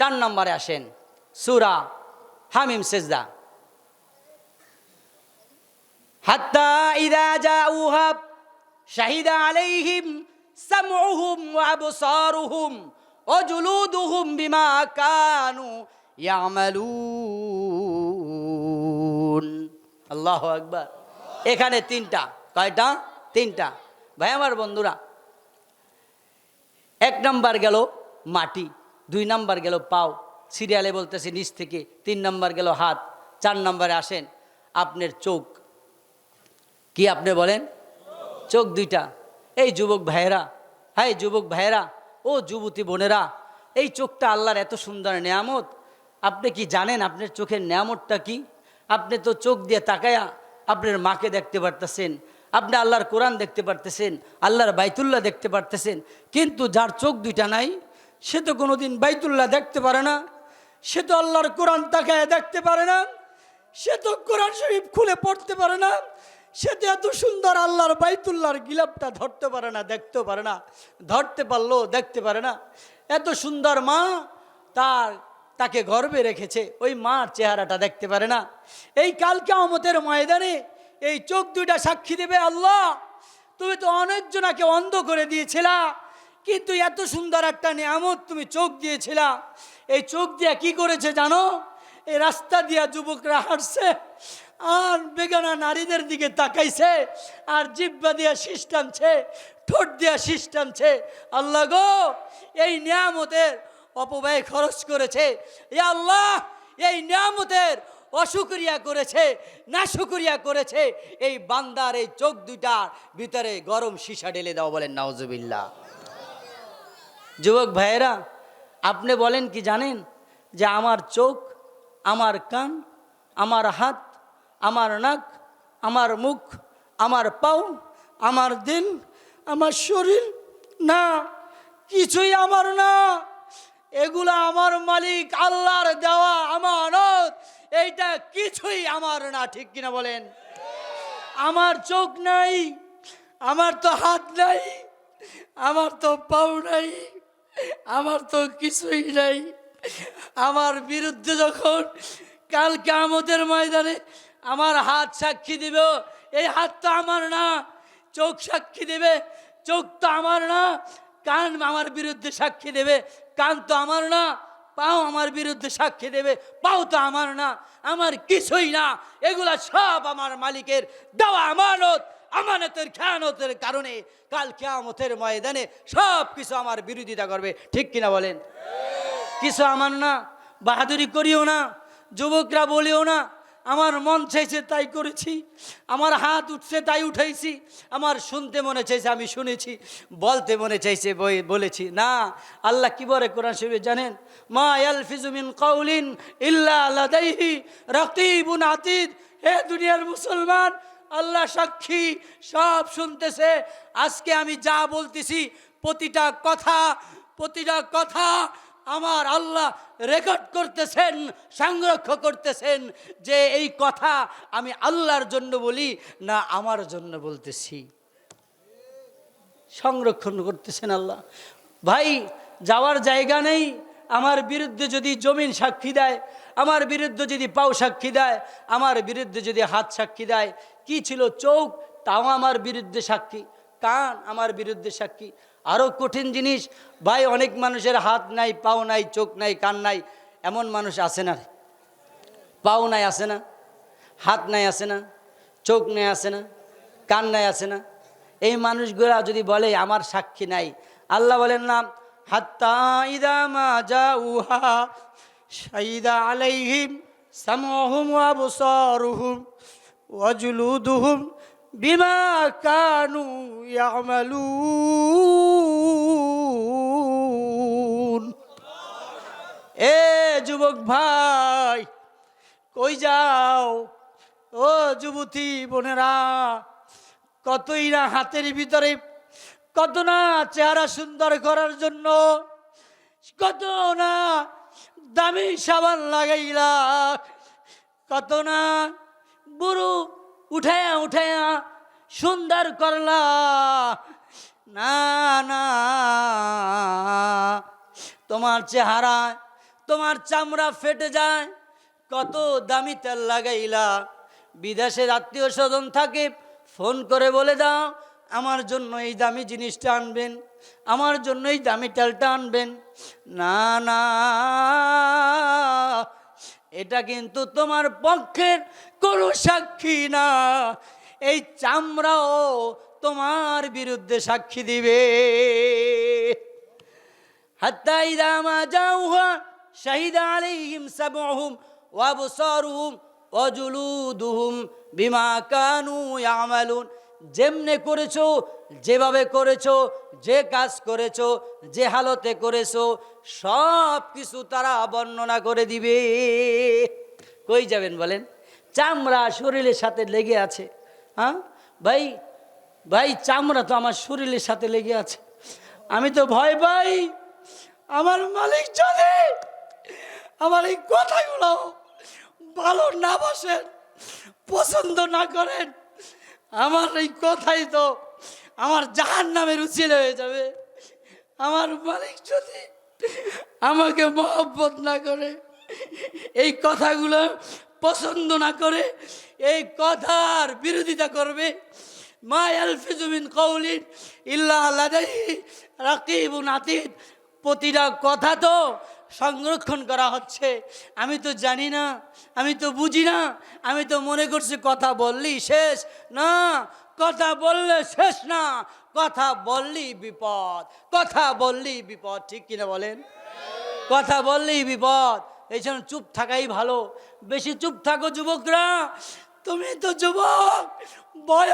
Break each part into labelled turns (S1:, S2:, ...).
S1: চার নম্বরে আসেন, সুরা হামিম সেজদা। হাত্তা ইদা জাউহা শাহিদা আলাইহিম সামউহুম ওয়া আবসারুহুম ওয়া জুলুদুহুম বিমা কানু ইয়ামালুন। আল্লাহু আকবার। এখানে তিনটা, কয়টা? তিনটা। ভাই, আমার বন্ধুরা, এক নাম্বার গেল মাটি। দুই নাম্বার গেল পাও। সিরিয়ালে বলতেছে নিচ থেকে, তিন নাম্বার গেল হাত, চার নাম্বারে আসেন আপনার চোখ। কি আপনি বলেন? চোখ দুইটা। এই যুবক ভাইয়েরা হ্যাঁ যুবক ভাইয়েরা, ও যুবতী বোনেরা, এই চোখটা আল্লাহর এত সুন্দর নেয়ামত। আপনি কি জানেন আপনার চোখের নেয়ামতটা কি? আপনি তো চোখ দিয়ে তাকায়া আপনার মাকে দেখতে পারতেছেন, আপনি আল্লাহর কোরআন দেখতে পারতেছেন, আল্লাহর বাইতুল্লাহ দেখতে পারতেছেন, কিন্তু যার চোখ দুইটা নাই সে তো কোনোদিন বাইতুল্লাহ দেখতে পারে না, সে তো আল্লাহর কোরআন তাকায় দেখতে পারে না, সে তো কোরআন শরীফ খুলে পড়তে পারে না, সে তো এত সুন্দর আল্লাহর বাইতুল্লাহর গিলাপটা ধরতে পারে না দেখতে পারে না, ধরতে পারল দেখতে পারে না। এত সুন্দর মা তার, তাকে গর্বে রেখেছে, ওই মার চেহারাটা দেখতে পারে না। এই কালকে আমতের ময়দানে এই চোখ দুইটা সাক্ষী দেবে আল্লাহ, তুমি তো অনেকজনাকে অন্ধ করে দিয়েছিলা কিন্তু এত সুন্দর একটা নিয়ামত তুমি চোখ দিয়েছিলা। এই চোখ দিয়া কি করেছে জানো? এই রাস্তা দিয়া যুবকরা হাঁটছে, আর বেগানা নারীদের দিকে তাকাইছে, আর জিব্বা দিয়া শীষ টানছে, ঠোঁট দিয়া শীষ টানছে। আল্লাহ গো, এই নিয়ামতের অপব্যয় খরচ করেছে। এ আল্লাহ, এই নিয়ামতের অশুক্রিয়া করেছে না শুক্রিয়া করেছে। এই বান্দার এই চোখ দুইটার ভিতরে গরম সীসা ঢেলে দাও বলেন, নাউজুবিল্লাহ। যুবক ভাইয়েরা, আপনি বলেন কি জানেন যে আমার চোখ, আমার কান, আমার হাত, আমার নাক, আমার মুখ, আমার পাও, আমার দিল, আমার শরীর? না, কিছুই আমার না। এগুলা আমার মালিক, আল্লাহর দেওয়া আমানত। এইটা কিছুই আমার না, ঠিক কিনা বলেন? আমার চোখ নাই, আমার তো হাত নাই, আমার তো পাও নাই। আমার তো কিছুই নাই। আমার বিরুদ্ধে যখন কালকে আমাদের ময়দানে আমার হাত সাক্ষী দিবে, এই হাত তো আমার না, চোখ সাক্ষী দেবে, চোখ তো আমার না, কান আমার বিরুদ্ধে সাক্ষী দেবে, কান তো আমার না, পাও আমার বিরুদ্ধে সাক্ষী দেবে, পাও তো আমার না, আমার কিছুই না, এগুলা সব আমার মালিকের দেওয়া আমানত। আমানতের খেয়ানতের কারণে কাল কেয়ামতের ময়দানে সব কিছু আমার বিরোধিতা করবে। ঠিক কিনা বলেন? কিছু আমার না, বাহাদুরি করিও না, যুবকরা বলিও না, আমার মন চাইছে তাই করেছি, আমার হাত উঠছে তাই উঠাইছি, আমার শুনতে মনে চাইছে আমি শুনেছি, বলতে মনে চাইছে বই- বলেছি। না, আল্লাহ কি বলে কোরআন শরীফে জানেন? মা ইয়ালফিজুমিন কৌলিন ইল্লা লাদাইহি, রাকিবুন আতিদ। হে দুনিয়ার মুসলমান আল্লাহ সাক্ষী, সব শুনতেছে। আজকে আমি যা বলতেছি, প্রতিটা কথা প্রতিটা কথা আমার আল্লাহ রেকর্ড করতেছেন সংরক্ষণ করতেছেন যে এই কথা আমি আল্লাহর জন্য বলি না আমার জন্য বলতেছি। সংরক্ষণ করতেছেন আল্লাহ। ভাই, যাওয়ার জায়গা নেই, আমার বিরুদ্ধে যদি জমিন সাক্ষী দেয়, আমার বিরুদ্ধে যদি পাও সাক্ষী দেয়, আমার বিরুদ্ধে যদি হাত সাক্ষী দেয় কি ছিল চোখ, তাও আমার বিরুদ্ধে সাক্ষী, কান আমার বিরুদ্ধে সাক্ষী। আরও কঠিন জিনিস, ভাই, অনেক মানুষের হাত নাই, পাও নাই, চোখ নাই, কান নাই, এমন মানুষ আছে না পাও নাই আছে না, হাত নাই আছে না, চোখ নাই আছে না, কান নাই আছে না। এই মানুষগুলা যদি বলে, আমার সাক্ষী নাই। আল্লাহ বলেন, না। হাত্তা ইদা মা শাইদা আলাইহিম ওয়া জুলুদুহুম বিমা কানু ইয়ামালুন। এ যুবক ভাই, কই যাও? ও যুবতী বোনেরা, কতই না হাতের ভিতরে, কত না চেহারা সুন্দর করার জন্য, কত না দামি সাবান লাগাইলা, কত না বুড়ো উঠায়া উঠায়া সুন্দর করলা। না না, তোমার চেহারা, তোমার চামড়া ফেটে যায়, কত দামি তেল লাগাইলা। বিদেশে আত্মীয় স্বজন থাকে, ফোন করে বলে দাও, আমার জন্য এই দামি জিনিসটা আনবেন, আমার জন্য এই দামি তেলটা আনবেন। না না এটা কিন্তু তোমার পক্ষের কোনো সাক্ষী না। এই চামড়াও তোমার বিরুদ্ধে সাক্ষী দিবে। অজুলুদুহুম যেমনে করেছ যেভাবে করেছ, যে কাজ করেছ, যে হালতে করেছ, সব কিছু তারা বর্ণনা করে দিবে। কই যাবেন বলেন? চামড়া শরীরের সাথে লেগে আছে। হ্যাঁ? ভাই ভাই, চামড়া তো আমার শরীরের সাথে লেগে আছে। আমি তো ভয় পাই। আমার মালিক যদি আমার এই কথাগুলো ভালো না বসেন, পছন্দ না করেন। আমার এই কথাই তো আমার জাহান নামের উচিল হয়ে যাবে। আমার মালিক যদি আমাকে মহব্বত না করে, এই কথাগুলো পছন্দ না করে, এই কথার বিরোধিতা করবে, মা আলফিজুমিন কৌলিন ইল্লাহ রাকিবুন আতিদ। প্রতিটা কথা তো সংরক্ষণ করা হচ্ছে। আমি তো জানি না, আমি তো বুঝি না, আমি তো মনে করছি কথা বললি শেষ। না কথা বললে শেষ না, কথা বললি বিপদ। কথা বললি বিপদ, ঠিক কিনা বলেন? কথা বললেই বিপদ, এই জন্য চুপ থাকাই ভালো। বেশি চুপ থাকো যুবকরা, তুমি তো যুবক বয়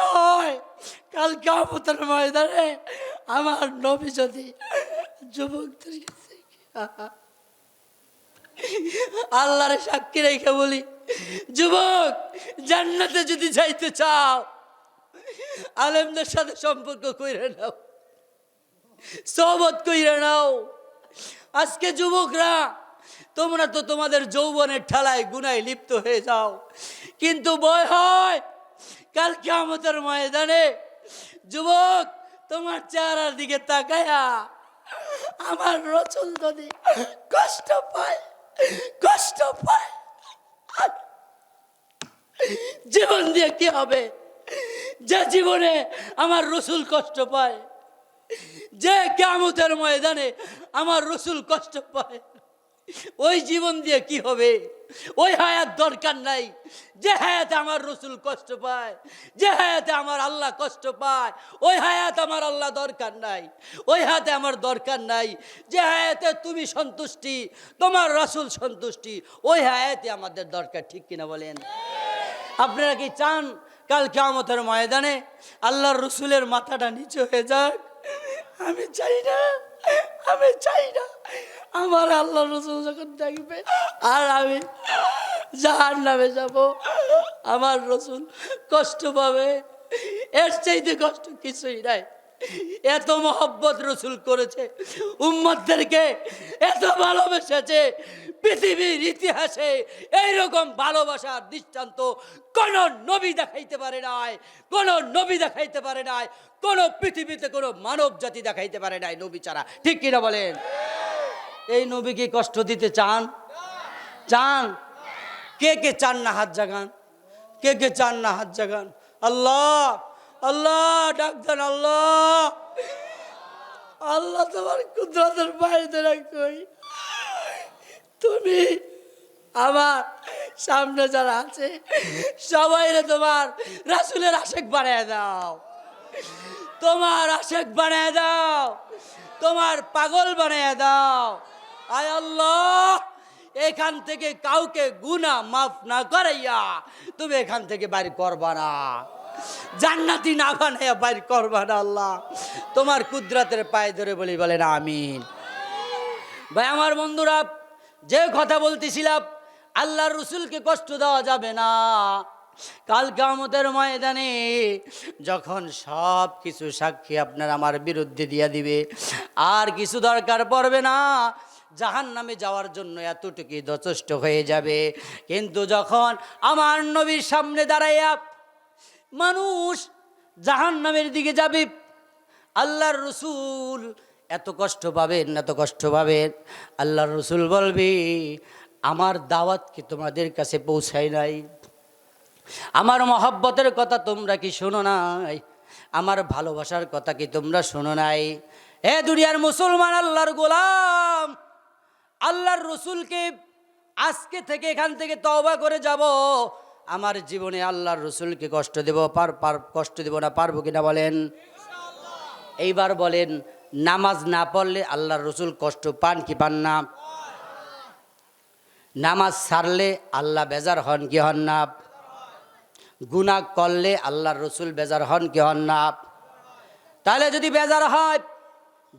S1: কাল কামতের ময়দানে আমার নবী যদি যুবকদের সাক্ষী রেখে বলি, যুবক, জান্নাতে যদি যাইতে চাও আলেমদের সাথে সম্পর্ক কইরে নাও। সহবত কইরে নাও। আজকে যুবকরা, তোমরা তো তোমাদের যৌবনের ঠেলায় গুনায় লিপ্ত হয়ে যাও। কিন্তু বয় হয়, কাল কেমতের ময়দানে যুবক, তোমার চেহারার দিকে তাকায়া আমার রচল যদি কষ্ট পায় কষ্ট পায়। জীবন দিয়ে কি হবে? যে জীবনে আমার রসুল কষ্ট পায়, যে কেমতের ময়দানে আমার রসুল কষ্ট পায়, ওই জীবন দিয়ে কি হবে? ওই হায়াত দরকার নাই। যে হায়াতে আমার রসুল কষ্ট পায়, যে হায়াতে আমার আল্লাহ কষ্ট পায়, ওই হায়াত আমার আল্লাহ দরকার নাই। ওই হায়াতে আমার দরকার নাই। যে হায়াতে তুমি সন্তুষ্টি, তোমার রসুল সন্তুষ্টি, ওই হায়াতে আমাদের দরকার, ঠিক কিনা বলেন? আপনারা কি চান কাল কেমতের ময়দানে আল্লাহর রসুলের মাথাটা নিচু হয়ে যাক। আমি চাই না, আমি চাই না। আমার আল্লাহ রসুল যখন দেখবে, আর আমি যাহার নামে যাব। আমার রসুল কষ্ট পাবে। এর চাইতে কষ্ট কিছুই নাই। এত মহব্বত রসুল করেছে, উম্মতদেরকে এত ভালোবেসেছে, পৃথিবীর ইতিহাসে এইরকম ভালোবাসার দৃষ্টান্ত কোন নবী দেখাইতে পারে নাই, কোন নবী দেখাইতে পারে নাই, কোন পৃথিবীতে কোনো মানব জাতি দেখাইতে পারে নাই নবী ছাড়া। ঠিক কিনা বলেন? এই নবীকে কষ্ট দিতে চান? চান? কে কে চান না হাত জাগান? কে কে চান না হাত জাগান? আল্লাহ! আল্লাহ ডাক্তার আল্লাহ। আল্লাহ তোমার কুদরতের বাইরে রাখই তুমি আমার সামনে যারা আছে, সবাই তোমার রাসুলের আশেক বানিয়ে দাও। তোমার আশেক বানিয়ে দাও। তোমার পাগল বানিয়ে দাও। আয় আল্লাহ, এখান থেকে কাউকে গুনা মাফ না করাইয়া তুমি এখান থেকে বাড়ি করবা না। জান্নাতি না বানাইয়া বাড়ি করবা না আল্লাহ। তোমার কুদরতের পায়ে ধরে বলি, বলেন আমিন। ভাই, আমার বন্ধুরা, যে কথা বলতেছিলাম, আল্লাহর রসুলকে কষ্ট দেওয়া যাবে না। কাল কামতের ময়দানে যখন সব কিছু সাক্ষী আপনার আমার বিরুদ্ধে দিয়ে দিবে, আর কিছু দরকার পড়বে না জাহান নামে যাওয়ার জন্য এতটুকুই যথেষ্ট হয়ে যাবে। কিন্তু যখন আমার নবীর সামনে দাঁড়াইয়া মানুষ জাহান নামের দিকে যাবে। আল্লাহর রসুল এত কষ্ট পাবেন, এত কষ্ট পাবেন। আল্লাহর রসুল বলবি, আমার দাওয়াত কি তোমাদের কাছে পৌঁছায় নাই? আমার মহব্বতের কথা তোমরা কি শোনো নাই? আমার ভালোবাসার কথা কি তোমরা শোনো নাই? এ দুনিয়ার মুসলমান, আল্লাহর গোলাম, আল্লাহর রসুলকে আজকে থেকে এখান থেকে তওবা করে যাব। আমার জীবনে আল্লাহর রসুলকে কষ্ট দেব পার পার কষ্ট দেব না পারব কিনা বলেন? এইবার বলেন নামাজ না পড়লে আল্লাহর রসুল কষ্ট পান কি পান না? নামাজ ছাড়লে আল্লাহ বেজার হন কি হন না? গুনাহ করলে আল্লাহর রসুল বেজার হন কি হন না? তাহলে যদি বেজার হয়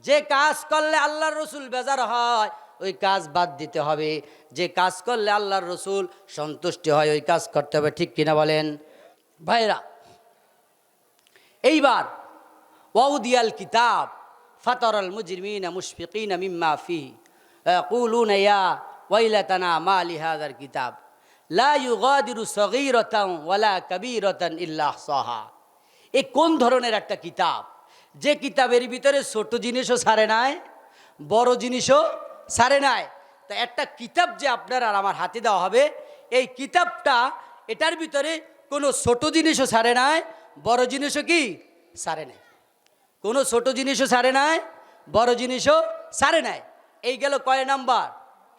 S1: যে কাজ করলে আল্লাহর রসুল বেজার হয় ওই কাজ বাদ দিতে হবে যে কাজ করলে আল্লাহর রসুল সন্তুষ্টি হয় ওই কাজ করতে হবে ঠিক কিনা বলেন ভাইরা এইবার ওয়াউদিয়াল কিতাব ফাতরাল মুজরিমিন মুশফিকিন মিম্মা ফি يقولون يا ويلتنا ما لهذا الكتاب لا يغادر صغيرة ولا كبيرة إلا أحصاها এ কোন ধরনের একটা কিতাব যে কিতাবের ভিতরে ছোট জিনিসও সারে নাই বড় জিনিসও সারে নাই। তা একটা কিতাব যে আপনার আর আমার হাতে দেওয়া হবে, এই কিতাবটা এটার ভিতরে কোনো ছোট জিনিসও সারে নাই, বড় জিনিসও কি? সারে নাই। কোনো ছোট জিনিসও সারে নাই, বড় জিনিসও সারে নাই। এই গেল কয় নাম্বার?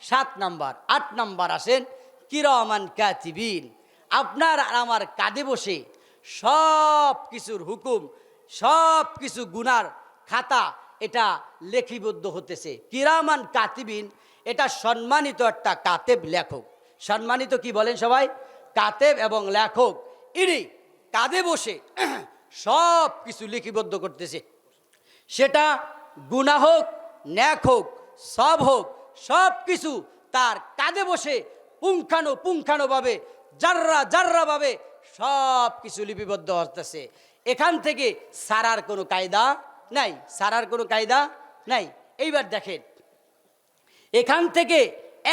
S1: সাত নাম্বার। আট নাম্বার আসেন, কিরমান কাতিবিন। আপনার আর আমার কাঁধে বসে সব কিছুর হুকুম সব কিছু গুনার খাতা এটা লেখিবদ্ধ হতেছে। কিরামান কাতিবিন, এটা সম্মানিত একটা কাতেব লেখক। সম্মানিত কি বলেন সবাই? কাতেব এবং লেখক, ইনি কাঁধে বসে সব কিছু লিপিবদ্ধ করতেছে। সেটা গুণা হোক, ন্যাক হোক, সব হোক সব কিছু তার কাঁধে বসে পুঙ্খানো পুঙ্খানোভাবে জাররা জাররাভাবে সব কিছু লিপিবদ্ধ হতেছে। এখান থেকে সারার কোনো কায়দা নাই, সারার কোনো কায়দা নাই। এইবার দেখেন, এখান থেকে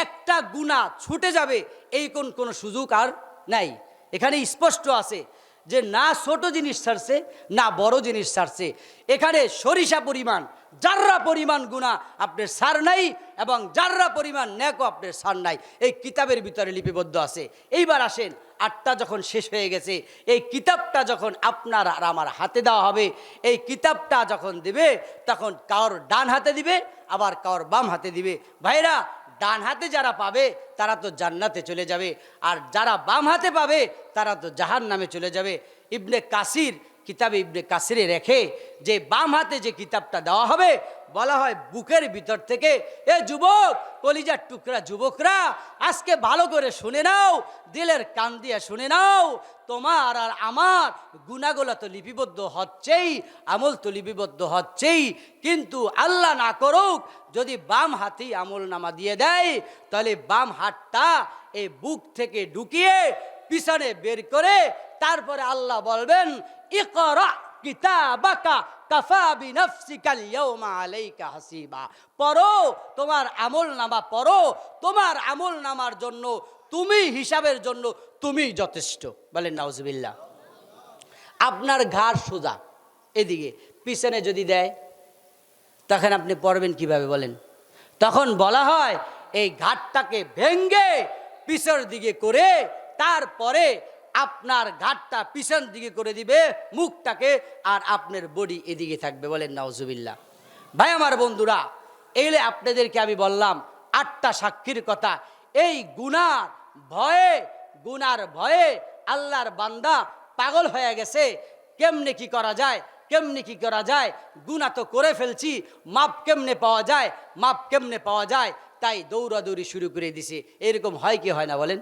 S1: একটা গুণা ছুটে যাবে, এই কোন, কোনো সুযোগ আর নাই। এখানে স্পষ্ট আছে যে না ছোট জিনিস ছাড়ছে, না বড় জিনিস ছাড়ছে। এখানে সরিষা পরিমাণ জাররা পরিমাণ গুণা আপনার সার নাই এবং যাররা পরিমাণ ন্যাকও আপনার সার নাই। এই কিতাবের ভিতরে লিপিবদ্ধ আছে। এইবার আসেন, আটটা যখন শেষ হয়ে গেছে, এই কিতাবটা যখন আপনার আর আমার হাতে দেওয়া হবে, এই কিতাবটা যখন দিবে, তখন কারোর ডান হাতে দিবে, আবার কারোর বাম হাতে দিবে। ভাইরা, ডান হাতে যারা পাবে, তারা তো জান্নাতে চলে যাবে। আর যারা বাম হাতে পাবে, তারা তো জাহান নামে চলে যাবে। ইবনে কাসির কিতাবে ইবনে কাসিরে রেখে যে বাম হাতে যে কিতাবটা দেওয়া হবে, বলা হয় বুকের ভিতর থেকে, এ যুবক, কলিজার টুকরা যুবকরা, আজকে ভালো করে শুনে নাও, দিলের কান দিয়ে শুনে নাও, তোমার আর আমার গুণাগুলো তো লিপিবদ্ধ হচ্ছেই, আমল তো লিপিবদ্ধ হচ্ছেই, কিন্তু আল্লাহ না করুক, যদি বাম হাতেই আমল নামা দিয়ে দেয়, তাহলে বাম হাতটা এই বুক থেকে ঢুকিয়ে পিছনে বের করে তারপরে আল্লাহ বলবেন, ইকরা কিতাবাকা কাফা বিনফসিকাল ইয়াউমা আলাইকা হাসিবা। পড়ো, তোমার আমল নামা পড়ো, তোমার আমল নামার জন্য, তুমি হিসাবের জন্য, তুমি যথেষ্ট। বলেন, নাউজুবিল্লাহ। আপনার ঘাড় সোজা, এদিকে, পিছনে যদি দেয়, তখন আপনি পড়বেন কীভাবে বলেন? তখন বলা হয়, এই ঘাটটাকে ভেঙ্গে পিছর দিকে করে তারপরে আপনার ঘাটটা পিছন দিকে করে দিবে, মুখটাকে, আর আপনার বডি এদিকে থাকবে বলেন নাউজুবিল্লাহ। ভাই আমার বন্ধুরা এইলে আপনাদেরকে আমি বললাম, আটটা সাক্ষীর কথা। এই গুনার ভয়ে গুনার ভয়ে আল্লাহর বান্দা পাগল হয়ে গেছে। কেমনে কি করা যায়, কেমনে কি করা যায়? গুণা তো করে ফেলছি, মাপ কেমনে পাওয়া যায়, মাপ কেমনে পাওয়া যায়? তাই দৌড়াদৌড়ি শুরু করে দিছে। এরকম হয় কি হয় না বলেন?